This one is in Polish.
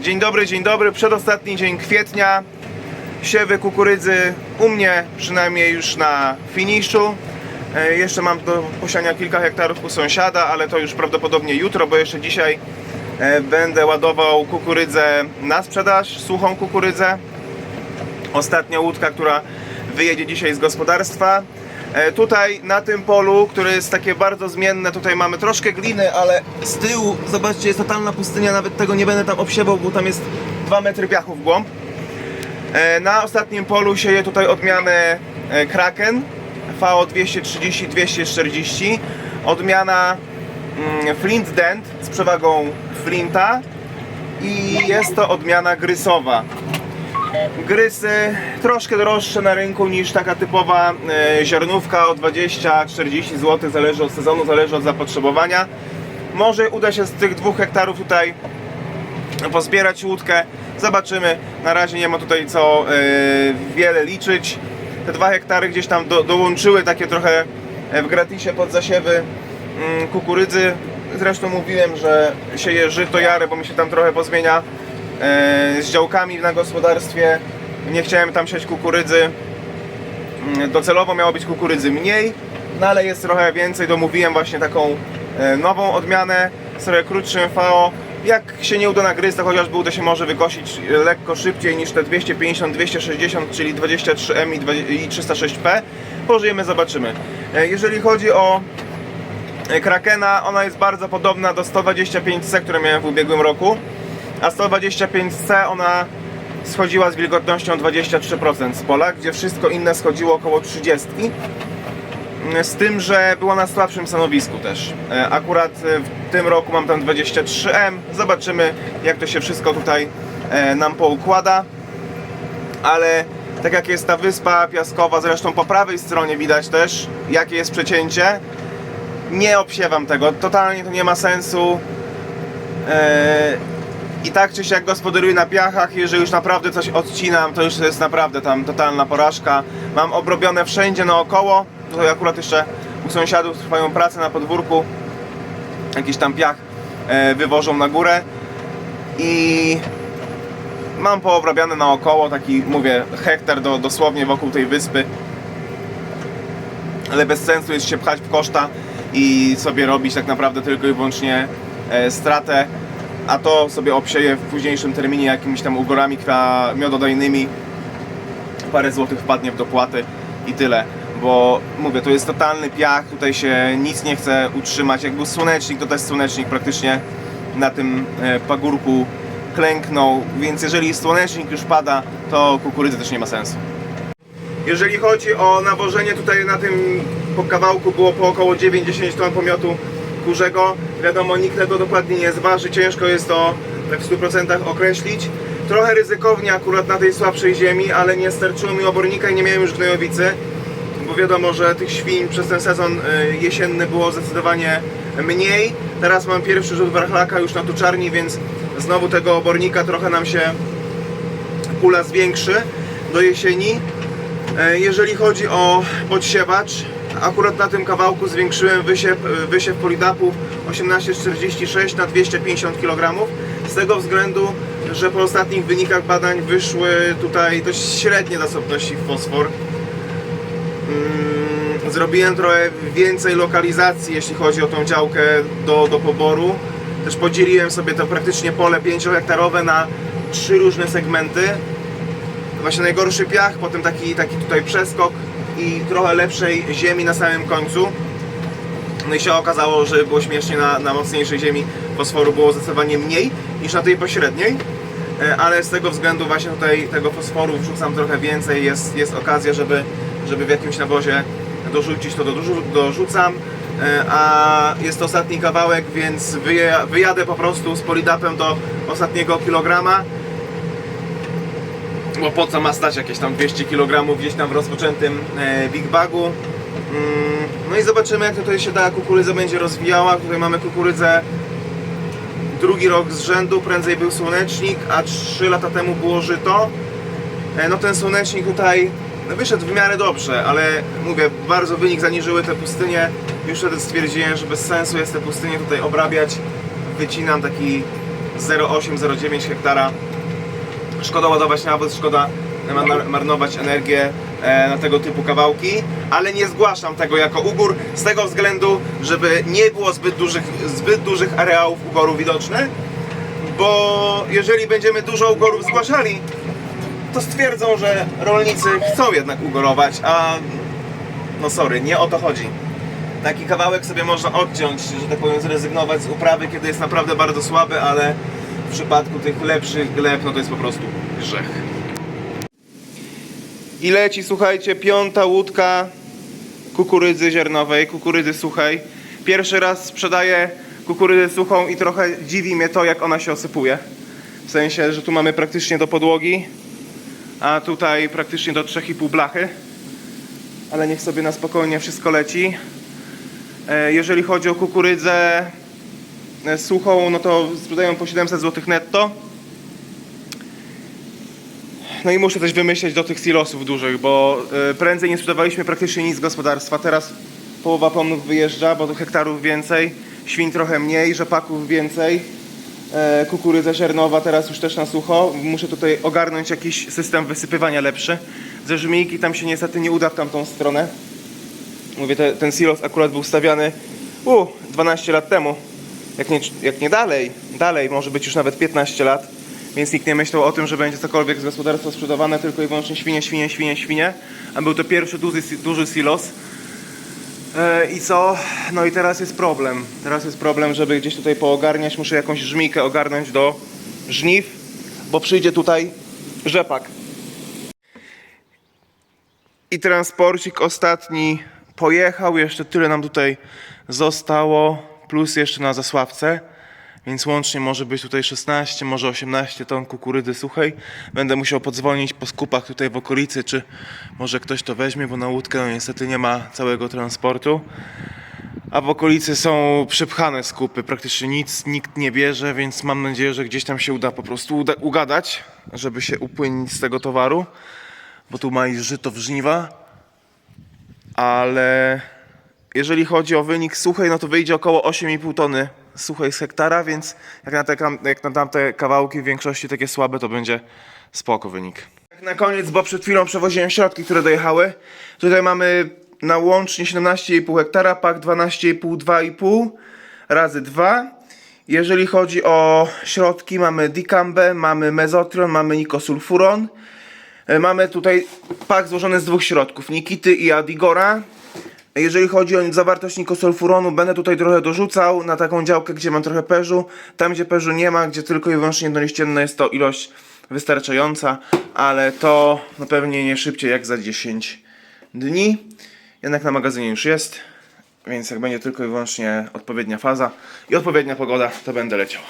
Dzień dobry, dzień dobry. Przedostatni dzień kwietnia. Siewy kukurydzy u mnie przynajmniej już na finiszu. E, Jeszcze mam do posiania kilka hektarów u sąsiada, ale to już prawdopodobnie jutro, bo jeszcze dzisiaj e, będę ładował kukurydzę na sprzedaż, suchą kukurydzę. Ostatnia łódka, która wyjedzie dzisiaj z gospodarstwa. E, Tutaj na tym polu, które jest takie bardzo zmienne, tutaj mamy troszkę gliny, ale z tyłu, zobaczcie, jest totalna pustynia, nawet tego nie będę tam obsiewał, bo tam jest 2 metry piachu w głąb. E, Na ostatnim polu sieję tutaj odmianę e, Kraken VO 230-240 odmiana mm, Flint Dent z przewagą Flinta. I jest to odmiana grysowa Grysy troszkę droższe na rynku niż taka typowa e, ziarnówka o 20-40 zł, zależy od sezonu, zależy od zapotrzebowania. Może uda się z tych dwóch hektarów tutaj pozbierać łódkę. Zobaczymy. Na razie nie ma tutaj co e, wiele liczyć. Te dwa hektary gdzieś tam do, dołączyły takie trochę e, w gratisie pod zasiewy mm, kukurydzy. Zresztą mówiłem, że sieję żyto jarę, bo mi się tam trochę pozmienia z działkami na gospodarstwie. Nie chciałem tam siać kukurydzy. Mm, Docelowo miało być kukurydzy mniej, no ale jest trochę więcej. Domówiłem właśnie taką e, nową odmianę z trochę krótszym VO. Jak się nie uda na gryz, to chociażby uda się może wykosić e, lekko szybciej niż te 250-260, czyli 23M i 20 i 306P. Pożyjemy, zobaczymy. E, Jeżeli chodzi o e, Krakena, ona jest bardzo podobna do 125C, które miałem w ubiegłym roku. A 125C ona schodziła z wilgotnością 23% z pola, gdzie wszystko inne schodziło około 30. Z tym, że była na słabszym stanowisku też. E, Akurat e, w tym roku mam tam 23M. Zobaczymy, jak to się wszystko tutaj e, nam poukłada. Ale tak jak jest ta wyspa piaskowa, zresztą po prawej stronie widać też, jakie jest przecięcie. Nie obsiewam tego, totalnie to nie ma sensu. I tak czy siak gospodaruję na piachach, jeżeli już naprawdę coś odcinam, to już jest naprawdę tam totalna porażka. Mam obrobione wszędzie naokoło, tutaj akurat jeszcze u sąsiadów trwają prace na podwórku, jakiś tam piach e, wywożą na górę. I mam poobrabiane naokoło, taki mówię hektar do, dosłownie wokół tej wyspy, ale bez sensu jest się pchać w koszta i sobie robić tak naprawdę tylko i wyłącznie e, stratę a to sobie obsieję w późniejszym terminie jakimiś tam ugorami miododajnymi. Parę złotych wpadnie w dopłaty i tyle. Bo mówię, to jest totalny piach, tutaj się nic nie chce utrzymać. Jak był słonecznik, to też słonecznik praktycznie na tym e, pagórku klęknął, więc jeżeli słonecznik już pada, to kukurydzy też nie ma sensu. Jeżeli chodzi o nawożenie, tutaj na tym po kawałku było po około 9-10 ton pomiotu kurzego. Wiadomo, nikt tego dokładnie nie zważy, ciężko jest to tak w 100% określić. Trochę ryzykownie akurat na tej słabszej ziemi, ale nie starczyło mi obornika i nie miałem już gnojowicy, bo wiadomo, że tych świń przez ten sezon y, jesienny było zdecydowanie mniej. Teraz mam pierwszy rzut warchlaka już na tuczarni, więc znowu tego obornika trochę nam się pula zwiększy do jesieni. E, Jeżeli chodzi o podsiewacz, akurat na tym kawałku zwiększyłem wysiew, wysiew polidapów 1846 na 250 kg. Z tego względu, że po ostatnich wynikach badań wyszły tutaj dość średnie zasobności w fosfor. Mm, Zrobiłem trochę więcej lokalizacji, jeśli chodzi o tą działkę do, do poboru. Też podzieliłem sobie to praktycznie pole 5-hektarowe na trzy różne segmenty właśnie najgorszy piach, potem taki, taki tutaj przeskok i trochę lepszej ziemi na samym końcu. No i się okazało, że było śmiesznie na, na mocniejszej ziemi fosforu było zdecydowanie mniej niż na tej pośredniej. E, Ale z tego względu właśnie tutaj tego fosforu wrzucam trochę więcej, jest, jest okazja, żeby, żeby w jakimś nawozie dorzucić, to dorzu- dorzucam. E, A jest to ostatni kawałek, więc wyja- wyjadę po prostu z polidapem do ostatniego kilograma bo po co ma stać jakieś tam 200 kg gdzieś tam w rozpoczętym e, Big Bagu. Mm, no i zobaczymy jak tutaj się ta kukurydza będzie rozwijała. Tutaj mamy kukurydzę drugi rok z rzędu, prędzej był słonecznik, a 3 lata temu było żyto. E, no ten słonecznik tutaj wyszedł w miarę dobrze, ale mówię, bardzo wynik zaniżyły te pustynie. Już wtedy stwierdziłem, że bez sensu jest te pustynie tutaj obrabiać. Wycinam taki 0,8-0,9 hektara. Szkoda ładować nawóz, szkoda mar- marnować energię e, na tego typu kawałki, ale nie zgłaszam tego jako ugór z tego względu, żeby nie było zbyt dużych, zbyt dużych areałów ugoru widocznych, bo jeżeli będziemy dużo ugorów zgłaszali, to stwierdzą, że rolnicy chcą jednak ugorować, a no sorry, nie o to chodzi. Taki kawałek sobie można odciąć, że tak powiem, zrezygnować z uprawy, kiedy jest naprawdę bardzo słaby, ale w przypadku tych lepszych gleb, no to jest po prostu grzech. I leci, słuchajcie, piąta łódka kukurydzy ziarnowej, kukurydzy suchej. Pierwszy raz sprzedaję kukurydzę suchą i trochę dziwi mnie to, jak ona się osypuje. W sensie, że tu mamy praktycznie do podłogi, a tutaj praktycznie do 3,5 blachy. Ale niech sobie na spokojnie wszystko leci. E, Jeżeli chodzi o kukurydzę suchą, no to sprzedają po 700 zł netto. No i muszę coś wymyśleć do tych silosów dużych, bo e, prędzej nie sprzedawaliśmy praktycznie nic z gospodarstwa. Teraz połowa pomnów wyjeżdża, bo hektarów więcej, świń trochę mniej, rzepaków więcej. E, Kukurydza ziarnowa teraz już też na sucho. Muszę tutaj ogarnąć jakiś system wysypywania lepszy. Ze żmijki tam się niestety nie uda w tamtą stronę. Mówię, te, ten silos akurat był stawiany u, 12 lat temu. Jak nie, jak nie dalej, dalej, może być już nawet 15 lat. Więc nikt nie myślał o tym, że będzie cokolwiek z gospodarstwa sprzedawane, tylko i wyłącznie świnie, świnie, świnie, świnie. A był to pierwszy duży, duży silos. E, I co? No i teraz jest problem. Teraz jest problem, żeby gdzieś tutaj poogarniać. Muszę jakąś żmijkę ogarnąć do żniw, bo przyjdzie tutaj rzepak. I transporcik ostatni pojechał. Jeszcze tyle nam tutaj zostało, plus jeszcze na Zasławce. Więc łącznie może być tutaj 16, może 18 ton kukurydzy suchej. Będę musiał podzwonić po skupach tutaj w okolicy, czy może ktoś to weźmie, bo na łódkę no niestety nie ma całego transportu. A w okolicy są przepchane skupy, praktycznie nic nikt nie bierze, więc mam nadzieję, że gdzieś tam się uda po prostu uda, ugadać, żeby się upłynić z tego towaru, bo tu ma iść żyto w żniwa. Ale jeżeli chodzi o wynik suchej, no to wyjdzie około 8,5 tony suchej z hektara, więc jak na, te, jak na tamte kawałki w większości takie słabe, to będzie spoko wynik. Na koniec, bo przed chwilą przewoziłem środki, które dojechały. Tutaj mamy na łącznie 17,5 hektara, pak 12,5, 2,5 razy 2. Jeżeli chodzi o środki, mamy dicambę, mamy mezotron, mamy nikosulfuron. E, Mamy tutaj pak złożony z dwóch środków, Nikity i Adigora. Jeżeli chodzi o zawartość nikosulfuronu, będę tutaj trochę dorzucał na taką działkę, gdzie mam trochę perzu. Tam, gdzie perzu nie ma, gdzie tylko i wyłącznie jednoliścienne jest to ilość wystarczająca, ale to no pewnie nie szybciej jak za 10 dni. Jednak na magazynie już jest, więc jak będzie tylko i wyłącznie odpowiednia faza i odpowiednia pogoda, to będę leciał.